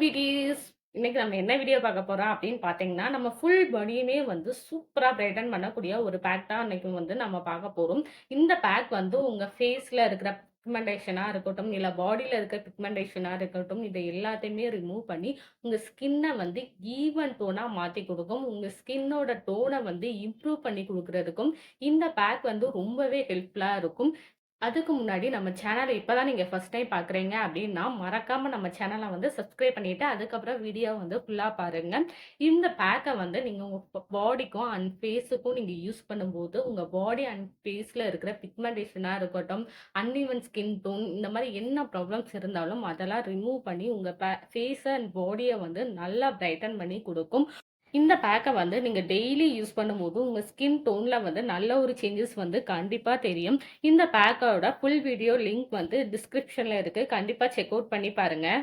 பியூட்டீஸ் இன்னைக்கு நம்ம என்ன வீடியோ பார்க்க போறோம் அப்படின்னு பார்த்தீங்கன்னா, நம்ம ஃபுல் பாடியுமே வந்து சூப்பரா பிரைட்டன் பண்ணக்கூடிய ஒரு பேக் தான் இன்னைக்கு வந்து நம்ம பார்க்க போறோம். இந்த பேக் வந்து உங்க ஃபேஸ்ல இருக்கிற பிக்மெண்டேஷனாக இருக்கட்டும், இல்லை பாடியில் இருக்கிற பிக்மெண்டேஷனாக இருக்கட்டும், இதை எல்லாத்தையுமே ரிமூவ் பண்ணி, உங்கள் ஸ்கின்னை வந்து ஈவன் டோனாக மாற்றி கொடுக்கும் உங்கள் ஸ்கின்னோட டோனை வந்து இம்ப்ரூவ் பண்ணி கொடுக்குறதுக்கும் இந்த பேக் வந்து ரொம்பவே ஹெல்ப்ஃபுல்லாக இருக்கும். அதுக்கு முன்னாடி நம்ம சேனலை இப்போ தான் நீங்கள் ஃபர்ஸ்ட் டைம் பார்க்குறீங்க அப்படின்னா, மறக்காமல் நம்ம சேனலை வந்து சப்ஸ்கிரைப் பண்ணிவிட்டு அதுக்கப்புறம் வீடியோ வந்து ஃபுல்லாக பாருங்கள் இந்த பேக்கை வந்து நீங்கள் உங்கள் பாடிக்கும் அண்ட் ஃபேஸுக்கும் நீங்கள் யூஸ் பண்ணும்போது, உங்கள் பாடி அண்ட் ஃபேஸில் இருக்கிற பிக்மெண்டேஷனாக இருக்கட்டும், அன்இவன் ஸ்கின் டோன் இந்த மாதிரி என்ன ப்ராப்ளம்ஸ் இருந்தாலும் அதெல்லாம் ரிமூவ் பண்ணி, உங்கள் பே ஃபேஸை அண்ட் பாடியை வந்து நல்லா பிரைட்டன் பண்ணி கொடுக்கும். இந்த பேக்கை வந்து நீங்கள் டெய்லி யூஸ் பண்ணும்போது, உங்கள் ஸ்கின் டோனில் வந்து நல்ல ஒரு சேஞ்சஸ் வந்து கண்டிப்பாக தெரியும். இந்த பேக்கோட ஃபுல் வீடியோ லிங்க் வந்து டிஸ்கிரிப்ஷனில் இருக்குது கண்டிப்பாக செக் அவுட் பண்ணி பாருங்கள்